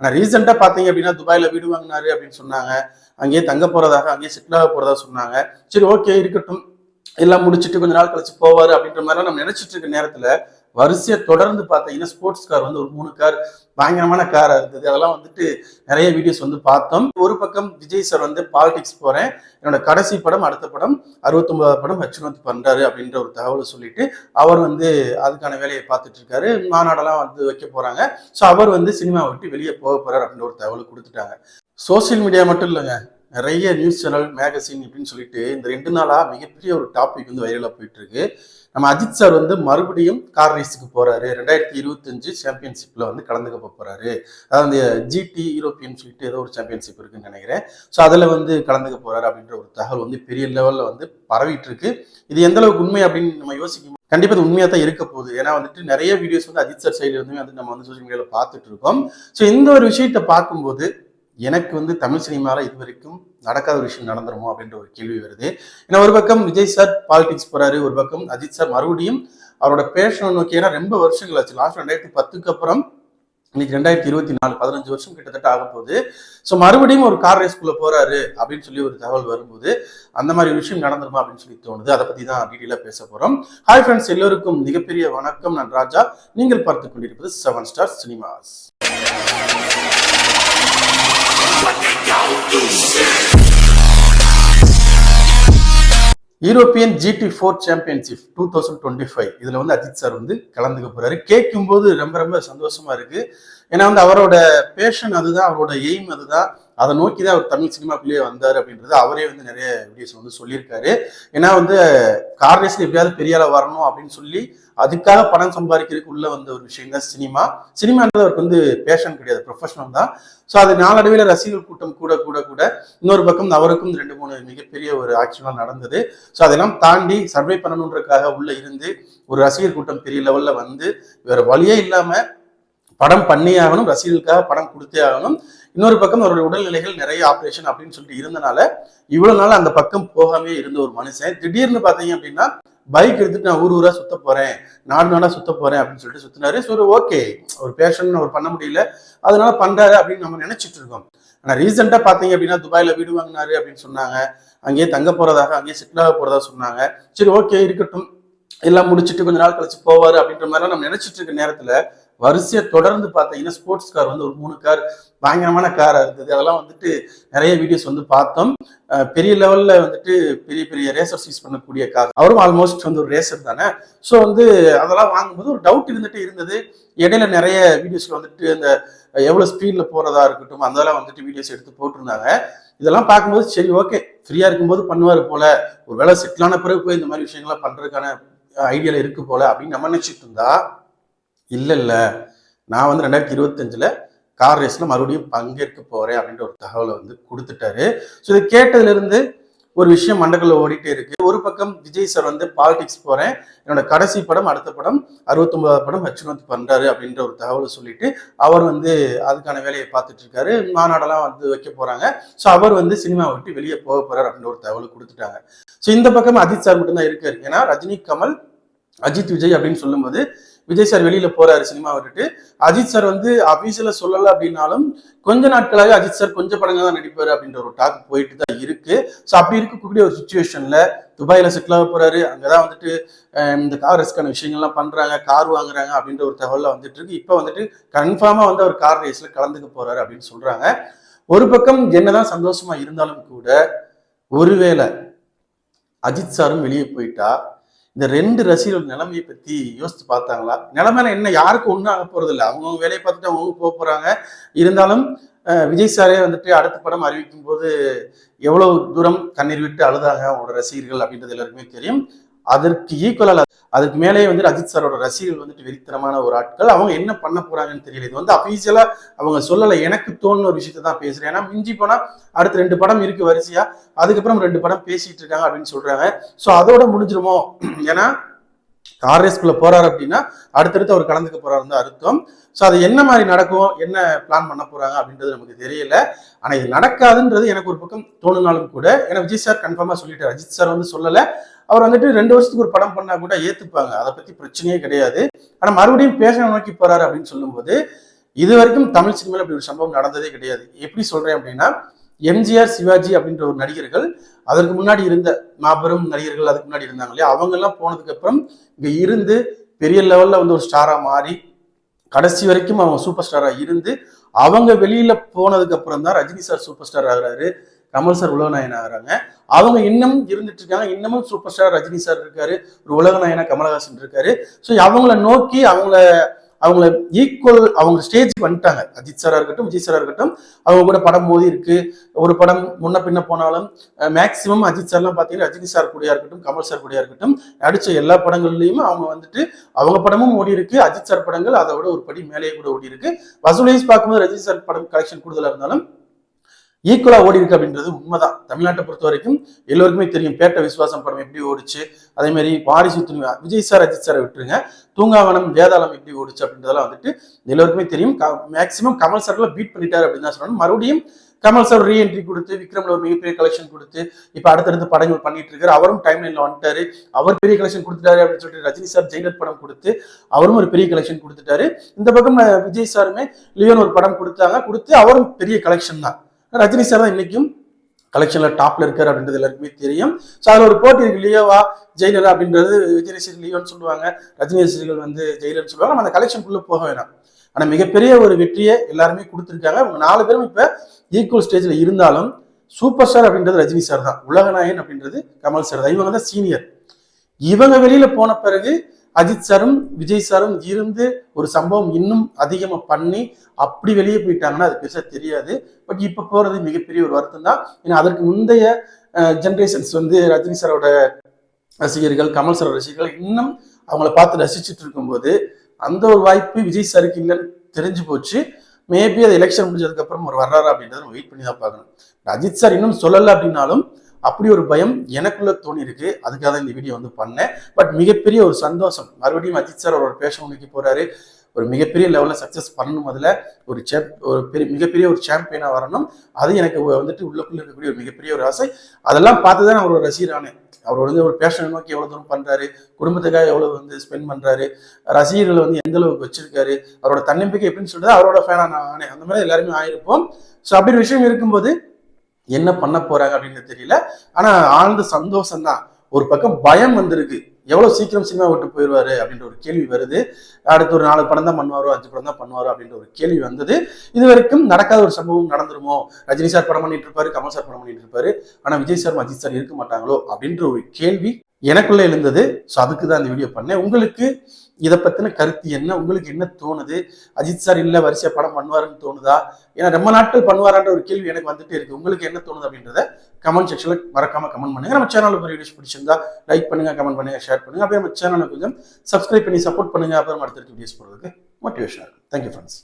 ஆனால் ரீசெண்டாக பார்த்தீங்க அப்படின்னா துபாயில் வீடு வாங்கினாரு அப்படின்னு சொன்னாங்க. அங்கேயே தங்க போகிறதாக அங்கேயே செட்டில் ஆக போகிறதா சொன்னாங்க. சரி ஓகே இருக்கட்டும். எல்லாம் முடிச்சுட்டு கொஞ்ச நாள் கழிச்சு போவார் அப்படின்ற மாதிரிலாம் நம்ம நினச்சிட்டு இருக்க நேரத்தில் வரிசையை தொடர்ந்து பார்த்தீங்கன்னா ஸ்போர்ட்ஸ் கார் வந்து ஒரு மூணு கார் பயங்கரமான காராக இருந்தது. அதெல்லாம் வந்துட்டு நிறைய வீடியோஸ் வந்து பார்த்தோம். ஒரு பக்கம் விஜய் சார் வந்து பாலிடிக்ஸ் போகிறேன் என்னோட கடைசி படம் அடுத்த படம் அறுபத்தொன்பதாவது படம் ஹச்சுமந்த் பண்ணுறாரு அப்படின்ற ஒரு தகவலை சொல்லிட்டு அவர் வந்து அதுக்கான வேலையை பார்த்துட்டு இருக்காரு. மாநாடெல்லாம் வந்து வைக்க போகிறாங்க ஸோ அவர் வந்து சினிமா விட்டு வெளியே போக போகிறார் அப்படின்ற ஒரு தகவல் கொடுத்துட்டாங்க. சோசியல் மீடியா மட்டும் இல்லைங்க. நிறைய நியூஸ் சேனல் மேகசின் இப்படின்னு சொல்லிட்டு இந்த ரெண்டு நாளா மிகப்பெரிய ஒரு டாபிக் வந்து வைரலாக போயிட்டு இருக்கு நம்ம அஜித் சார் வந்து மறுபடியும் கார் ரேஸுக்கு போறாரு. ரெண்டாயிரத்தி இருபத்தஞ்சு சாம்பியன்ஷிப்ல வந்து கலந்துக்க போறாரு. அதாவது இந்த ஜிடி யூரோப்பியன் சொல்லிட்டு ஏதோ ஒரு சாம்பியன்ஷிப் இருக்குன்னு நினைக்கிறேன். ஸோ அதில் வந்து கலந்துக்க போறாரு அப்படின்ற ஒரு தகவல் வந்து பெரிய லெவலில் வந்து பரவிட்டு இருக்கு இது எந்த அளவுக்கு உண்மை அப்படின்னு நம்ம யோசிக்கும் கண்டிப்பாக இது உண்மையாக தான் இருக்க போகுது. ஏன்னா வந்துட்டு நிறைய வீடியோஸ் வந்து அஜித் சார் சைடுல இருந்துமே வந்து நம்ம வந்து சோசியல் மீடியாவில் பார்த்துட்டு இருக்கோம். ஸோ இந்த ஒரு விஷயத்தை பார்க்கும்போது எனக்கு வந்து தமிழ் சினிமாவில் இது வரைக்கும் நடக்காத ஒரு விஷயம் நடந்துருமோ அப்படின்ற ஒரு கேள்வி வருது. ஏன்னா ஒரு பக்கம் விஜய் சார் பாலிடிக்ஸ் போறாரு ஒரு பக்கம் அஜித் சார் மறுபடியும் அவரோட பேஷனை நோக்கி ஏன்னா ரொம்ப வருஷங்கள் ஆச்சு. லாஸ்ட் ரெண்டாயிரத்தி பத்துக்கு அப்புறம் இன்னைக்கு ரெண்டாயிரத்தி இருபத்தி நாலு பதினஞ்சு வருஷம் கிட்டத்தட்ட ஆக போகுது. ஸோ மறுபடியும் ஒரு கார் ரேஸ்குள்ள போறாரு அப்படின்னு சொல்லி ஒரு தகவல் வரும்போது அந்த மாதிரி விஷயம் நடந்துருமா அப்படின்னு சொல்லி தோணுது. அதை பத்தி தான் டீட்டெயிலாக பேச போறோம். ஹாய் ஃப்ரெண்ட்ஸ் எல்லோருக்கும் மிகப்பெரிய வணக்கம். நான் ராஜா. நீங்கள் பார்த்து கொண்டிருப்பது seven star cinemas European GT four championship two thousand twenty five இதில் வந்து அஜித் சார் வந்து கலந்துக்க போகிறாரு கேட்கும்போது ரொம்ப ரொம்ப சந்தோஷமாக இருக்குது ஏன்னா வந்து அவரோட பேஷன் அதுதான் அவரோட எய்ம் அதுதான். அதை நோக்கி தான் அவர் தமிழ் சினிமாக்குள்ளேயே வந்தார் அப்படின்றது அவரே வந்து நிறைய வீடியோஸ் வந்து சொல்லியிருக்காரு. ஏன்னா வந்து கார்னேஷன் எப்படியாவது பெரியால வரணும் அப்படின்னு சொல்லி அதுக்காக பணம் சம்பாதிக்கிறதுக்கு உள்ள வந்த ஒரு விஷயம் தான் சினிமா சினிமான்றது அவருக்கு வந்து பேஷன் கிடையாது ப்ரொஃபஷனல் தான். ஸோ அது நாளடைவில் ரசிகர்கள் கூட்டம் கூட கூட கூட இன்னொரு பக்கம் அவருக்கும் ரெண்டு மூணு மிகப்பெரிய ஒரு ஆக்ஷன்லாம் நடந்தது. ஸோ அதெல்லாம் தாண்டி சர்வே பண்ணணுன்றதுக்காக உள்ள இருந்து ஒரு ரசிகர் கூட்டம் பெரிய லெவலில் வந்து வேற வழியே இல்லாமல் படம் பண்ணியே ஆகணும் ரசிகர்களுக்காக படம் கொடுத்தே ஆகணும். இன்னொரு பக்கம் அவருடைய உடல்நிலைகள் நிறைய ஆப்ரேஷன் அப்படின்னு சொல்லிட்டு இருந்தனால இவ்வளவு நாள் அந்த பக்கம் போகாமே இருந்த ஒரு மனுஷன். திடீர்னு பாத்தீங்க அப்படின்னா பைக் எடுத்துட்டு நான் ஊர் ஊரா சுத்த போறேன். நாடு நாடா சுத்த போறேன் அப்படின்னு சொல்லிட்டு சுத்தினாரு. ஸோ ஓகே ஒரு பேஷன் அவர் பண்ண முடியல. அதனால பண்றாரு அப்படின்னு நம்ம நினைச்சிட்டு இருக்கோம். ஆனா ரீசெண்டா பாத்தீங்க அப்படின்னா துபாயில வீடு வாங்கினாரு அப்படின்னு சொன்னாங்க. அங்கேயே தங்க போறதாக அங்கேயே செட்டில் போறதா சொன்னாங்க. சரி ஓகே இருக்கட்டும். எல்லாம் முடிச்சுட்டு கொஞ்ச நாள் கழிச்சு போவாரு அப்படின்ற மாதிரிலாம் நம்ம நினைச்சிட்டு இருக்க நேரத்துல வரிசையை தொடர்ந்து பார்த்தீங்கன்னா ஸ்போர்ட்ஸ் கார் வந்து ஒரு மூணு கார் பயங்கரமான காராக இருந்தது. அதெல்லாம் வந்துட்டு நிறைய வீடியோஸ் வந்து பார்த்தோம். பெரிய லெவலில் வந்துட்டு பெரிய பெரிய ரேசர்ஸ் யூஸ் பண்ணக்கூடிய கார் அவரும் ஆல்மோஸ்ட் வந்து ஒரு ரேசர் தானே. ஸோ வந்து அதெல்லாம் வாங்கும்போது ஒரு டவுட் இருந்துட்டு இருந்தது. இடையில நிறைய வீடியோஸில் வந்துட்டு அந்த எவ்வளோ ஸ்பீடில் போகிறதா இருக்கட்டும் அதெல்லாம் வந்துட்டு வீடியோஸ் எடுத்து போட்டிருந்தாங்க. இதெல்லாம் பார்க்கும்போது சரி ஓகே ஃப்ரீயாக இருக்கும்போது பண்ணுவார் போல. ஒரு வேலை செட்டிலான பிறகு போய் இந்த மாதிரி விஷயங்கள்லாம் பண்ணுறதுக்கான ஐடியாவில் இருக்கு போல அப்படின்னு நம்ம நினச்சிட்டு இருந்தா இல்லை இல்லை நான் வந்து ரெண்டாயிரத்தி இருபத்தஞ்சில் கார் ரேஸில் மறுபடியும் பங்கேற்க போகிறேன் அப்படின்ற ஒரு தகவலை வந்து கொடுத்துட்டாரு. ஸோ இதை கேட்டதுலேருந்து ஒரு விஷயம் மண்டக்குள்ள ஓடிட்டே இருக்கு. ஒரு பக்கம் விஜய் சார் வந்து பாலிடிக்ஸ் போகிறேன் என்னோட கடைசி படம் அடுத்த படம் அறுபத்தொன்பதாவது படம் ஹச்சுமந்த் பண்றாரு அப்படின்ற ஒரு தகவலை சொல்லிட்டு அவர் வந்து அதுக்கான வேலையை பார்த்துட்டு இருக்காரு. மாநாடெல்லாம் வந்து வைக்க போறாங்க. ஸோ அவர் வந்து சினிமா விட்டு வெளியே போக போறாரு அப்படின்ற ஒரு தகவல் கொடுத்துட்டாங்க. ஸோ இந்த பக்கம் அஜித் சார் மட்டும்தான் இருக்காரு. ஏன்னா ரஜினி கமல் அஜித் விஜய் அப்படின்னு சொல்லும்போது விஜய் சார் வெளியில போறாரு சினிமா விட்டுட்டு. அஜித் சார் வந்து அபிஷியல சொல்லல அப்படின்னாலும் கொஞ்ச நாட்களாக அஜித் சார் கொஞ்சம் படங்கள் தான் நடிப்பாரு அப்படின்ற ஒரு டாக் போயிட்டு தான் இருக்கு. ஸோ அப்படி இருக்கக்கூடிய ஒரு சுச்சுவேஷன்ல துபாயில செட்டில் ஆக போறாரு. அங்கதான் வந்துட்டு இந்த கார் ரேஸ்க்கான விஷயங்கள்லாம் பண்றாங்க கார் வாங்குறாங்க அப்படின்ற ஒரு தகவல் வந்துட்டு இருக்கு. இப்போ வந்துட்டு கன்ஃபார்மா வந்து அவர் கார் ரேஸ்ல கலந்துக்க போறாரு அப்படின்னு சொல்றாங்க. ஒரு பக்கம் என்னதான் சந்தோஷமா இருந்தாலும் கூட ஒருவேளை அஜித் சாரும் வெளியே போயிட்டா இந்த ரெண்டு ரசிகர்கள் நிலைமையை பத்தி யோசிச்சு பார்த்தாங்களா? நிலைமையில என்ன யாருக்கும் ஒன்றும் ஆக போறது இல்லை அவங்கவுங்க வேலையை பார்த்துட்டு அவங்க போக போறாங்க. இருந்தாலும் அஹ், விஜய் சாரே வந்துட்டு அடுத்த படம் அறிவிக்கும் போது எவ்வளவு தூரம் கண்ணீர் விட்டு அழுதாக அவங்களோட ரசிகர்கள் அப்படின்றது எல்லாருக்குமே தெரியும். அதற்கு ஈக்குவலாக அதுக்கு மேலேயே வந்து அஜித் சாரோட ரசிகர்கள் வந்துட்டு வெறித்தனமான ஒரு ஆட்கள். அவங்க என்ன பண்ண போறாங்கன்னு தெரியல. இது வந்து அஃபீஷியலா அவங்க சொல்லலை. எனக்கு தோணுன ஒரு விஷயத்தை தான் பேசுறேன். ஏன்னா மிஞ்சி போனா அடுத்து ரெண்டு படம் இருக்கு வரிசையா. அதுக்கப்புறம் ரெண்டு படம் பேசிட்டு இருக்காங்க அப்படின்னு சொல்றாங்க. ஸோ அதோட முடிஞ்சிருமோ? ஏன்னா கார் ரேஸ்குள்ள போறாரு அப்படின்னா அடுத்தடுத்து அவர் கலந்துக்க போறாருன்னு தான் அர்த்தம். ஸோ அது என்ன மாதிரி நடக்கும்? என்ன பிளான் பண்ண போறாங்க அப்படின்றது நமக்கு தெரியல. ஆனா இது நடக்காதுன்றது எனக்கு ஒரு பக்கம் தோணுனாலும் கூட ஏன்னா விஜய் சார் கன்ஃபார்மா சொல்லிட்டார். அஜித் சார் வந்து சொல்லலை. அவர் வந்துட்டு ரெண்டு வருஷத்துக்கு ஒரு படம் பண்ணா கூட ஏத்துப்பாங்க. அதை பத்தி பிரச்சனையே கிடையாது. ஆனா மறுபடியும் பேச நோக்கி போறாரு அப்படின்னு சொல்லும்போது இது வரைக்கும் தமிழ் சினிமாவில் அப்படி ஒரு சம்பவம் நடந்ததே கிடையாது. எப்படி சொல்றேன் அப்படின்னா எம்ஜிஆர் சிவாஜி அப்படின்ற ஒரு நடிகர்கள் அதற்கு முன்னாடி இருந்த மாபெரும் நடிகர்கள் அதுக்கு முன்னாடி இருந்தாங்க இல்லையா? அவங்க எல்லாம் போனதுக்கு அப்புறம் இங்க இருந்து பெரிய லெவல்ல வந்து ஒரு ஸ்டாரா மாறி கடைசி வரைக்கும் அவங்க சூப்பர் ஸ்டாரா இருந்து அவங்க வெளியில போனதுக்கு அப்புறம் தான் ரஜினி சார் சூப்பர் ஸ்டார் ஆகுறாரு. கமல் சார் உலகநாயகன் ஆகிறாங்க. அவங்க இன்னும் இருந்துட்டு இருக்காங்க. இன்னமும் சூப்பர் ஸ்டார் ரஜினி சார் இருக்காரு. ஒரு உலகநாயகனா கமலஹாசன் இருக்காரு. ஸோ அவங்கள நோக்கி அவங்கள அவங்கள ஈக்குவல் அவங்க ஸ்டேஜ் வந்துட்டாங்க. அஜித் சாரா இருக்கட்டும் விஜய் சாரா இருக்கட்டும். அவங்க கூட படம் மோதி இருக்கு. ஒரு படம் முன்ன பின்ன போனாலும் மேக்சிமம் அஜித் சார்லாம் பார்த்தீங்கன்னா ரஜினி சார் கூடயா இருக்கட்டும் கமல் சார் கூடயா இருக்கட்டும் நடிச்ச எல்லா படங்கள்லயுமே அவங்க வந்துட்டு அவங்க படமும் ஓடி இருக்கு. அஜித் சார் படங்கள் அதை விட ஒரு படி மேலேயே கூட ஓடி இருக்கு. வசூலைஸ் பார்க்கும்போது ரஜினி சார் படம் கலெக்ஷன் கூடுதலாக இருந்தாலும் ஈக்குவலா ஓடி இருக்கு அப்படின்றது உண்மைதான். தமிழ்நாட்டை பொறுத்த வரைக்கும் எல்லோருக்குமே தெரியும். பேட்ட விசுவாசம் படம் எப்படி ஓடிச்சு? அதே மாதிரி வாரிசு துணிவா விஜய் சார் அஜித் சாரை விட்டுருங்க. தூங்காவனம் வேதாளம் எப்படி ஓடிச்சு அப்படின்றதெல்லாம் வந்துட்டு எல்லோருக்குமே தெரியும். மேக்சிமம் கமல் சார்ல பீட் பண்ணிட்டாரு அப்படின்னு தான் சொல்லணும். மறுபடியும் கமல் சார் ரீஎன்ட்ரி கொடுத்து விக்ரம்ல ஒரு மிகப்பெரிய கலெக்ஷன் கொடுத்து இப்போ அடுத்தடுத்து படங்கள் பண்ணிட்டு இருக்காரு. அவரும் டைம் லைன்ல வந்துட்டாரு. அவர் பெரிய கலெக்ஷன் கொடுத்துட்டாரு அப்படின்னு சொல்லிட்டு ரஜினி சார் ஜெயிலர் படம் கொடுத்து அவரும் ஒரு பெரிய கலெக்ஷன் கொடுத்துட்டாரு. இந்த பக்கம் விஜய் சாருமே லியோன் ஒரு படம் கொடுத்தாங்க. கொடுத்து அவரும் பெரிய கலெக்ஷன் தான். ரஜினி சார் தான் இன்னைக்கும் கலெக்ஷன்ல டாப்ல இருக்காரு அப்படின்றது எல்லாருக்குமே தெரியும். ஸோ அதில் ஒரு போட்டி இருக்கு லியோவா ஜெயிலர் அப்படின்றது விஜய் ரசிகர் லியோன்னு சொல்லுவாங்க. ரஜினி ரசிகர்கள் வந்து ஜெயிலர்னு சொல்லுவாங்க. நம்ம அந்த கலெக்ஷனுக்குள்ள போக வேணாம். ஆனால் மிகப்பெரிய ஒரு வெற்றியை எல்லாருமே கொடுத்துருக்காங்க. அவங்க நாலு பேரும் இப்போ ஈக்குவல் ஸ்டேஜில் இருந்தாலும் சூப்பர் ஸ்டார் அப்படின்றது ரஜினி சார் தான். உலகநாயகன் அப்படின்றது கமல் சார் தான். இவங்க தான் சீனியர் இவங்க வெளியில போன பிறகு அஜித் சாரும் விஜய் சாரும் இருந்து ஒரு சம்பவம் இன்னும் அதிகமாக பண்ணி அப்படி வெளியே போயிட்டாங்கன்னா அது பெருசாக தெரியாது. பட் இப்போ போகிறது மிகப்பெரிய ஒரு வருத்தம் தான். ஏன்னா அதற்கு முந்தைய ஜென்ரேஷன்ஸ் வந்து ரஜினி சாரோட ரசிகர்கள் கமல் சாரோட ரசிகர்கள் இன்னும் அவங்கள பார்த்து ரசிச்சுட்டு இருக்கும்போது அந்த ஒரு வாய்ப்பு விஜய் சாருக்கு இல்லைன்னு தெரிஞ்சு போச்சு. மேபி அது எலெக்ஷன் முடிஞ்சதுக்கப்புறம் ஒரு வர்றாரா அப்படின்றத நம்ம வெயிட் பண்ணி தான் பார்க்கணும். அஜித் சார் இன்னும் சொல்லலை அப்படின்னாலும் அப்படி ஒரு பயம் எனக்குள்ள தோணி இருக்கு அதுக்காக தான் இந்த வீடியோ வந்து பண்ணேன். பட் மிகப்பெரிய ஒரு சந்தோஷம். மறுபடியும் அஜித் சார் அவரோட பேஷன் நோக்கி போறாரு. ஒரு மிகப்பெரிய லெவலில் சக்ஸஸ் பண்ணணும் அதில் ஒரு சேப் ஒரு பெரிய மிகப்பெரிய ஒரு சாம்பியனாக வரணும். அது எனக்கு வந்துட்டு உள்ளக்குள்ளே இருக்கக்கூடிய ஒரு மிகப்பெரிய ஒரு ஆசை. அதெல்லாம் பார்த்து தான் நான் ஒரு ரசிகரானேன் அவர் வந்து ஒரு பேஷனை நோக்கி எவ்வளோ தூரம் பண்ணுறாரு குடும்பத்துக்காக எவ்வளோ வந்து ஸ்பெண்ட் பண்ணுறாரு ரசிகர்களை வந்து எந்த அளவுக்கு வச்சிருக்காரு அவரோட தன்னம்பிக்கை எப்படின்னு சொல்லிட்டு அவரோட ஃபேனாக நான் ஆனேன். அந்த மாதிரி எல்லாருமே ஆயிருப்போம். ஸோ அப்படி ஒரு விஷயம் இருக்கும்போது என்ன பண்ண போறாங்க அப்படின்னு தெரியல. ஆனா ஆழ்ந்த சந்தோஷம் தான் ஒரு பக்கம் பயம் வந்திருக்கு. எவ்வளவு சீக்கிரம் சினிமா விட்டு போயிடுவாரு அப்படின்ற ஒரு கேள்வி வருது. அடுத்து ஒரு நாலு படம் தான் பண்ணுவாரோ அஞ்சு படம் தான் பண்ணுவாரோ அப்படின்ற ஒரு கேள்வி வந்தது. இது வரைக்கும் நடக்காத ஒரு சம்பவம் நடந்துருமோ? ரஜினி சார் படம் பண்ணிட்டு இருப்பாரு கமல் சார் படம் பண்ணிட்டு இருப்பாரு. ஆனா விஜய் சார் அஜித் சார் இருக்க மாட்டாங்களோ அப்படின்ற ஒரு கேள்வி எனக்குள்ள எழுந்தது. ஸோ அதுக்கு தான் இந்த வீடியோ பண்ணேன். உங்களுக்கு இதை பத்தின கருத்து என்ன? உங்களுக்கு என்ன தோணுது? அஜித் சார் இல்ல வரிசையா படம் பண்ணுவாருன்னு தோணுதா? ஏன்னா ரொம்ப நாட்கள் பண்ணுவாரான்ற ஒரு கேள்வி எனக்கு வந்துட்டே இருக்கு. உங்களுக்கு என்ன தோணுது அப்படின்றத கமெண்ட் செக்ஷன்ல மறக்காம கமெண்ட் பண்ணுங்க. நம்ம சேனல் ஒரு வீடியோஸ் பிடிச்சிருந்தா லைக் பண்ணுங்க கமெண்ட் பண்ணுங்க ஷேர் பண்ணுங்க. அப்படியே நம்ம சேனலை கொஞ்சம் சப்ஸ்கிரைப் பண்ணி சப்போர்ட் பண்ணுங்க. அப்புறம் அடுத்த வீடியோஸ் போடுறதுக்கு மோட்டிவேஷனாக இருக்கும். Thank you friends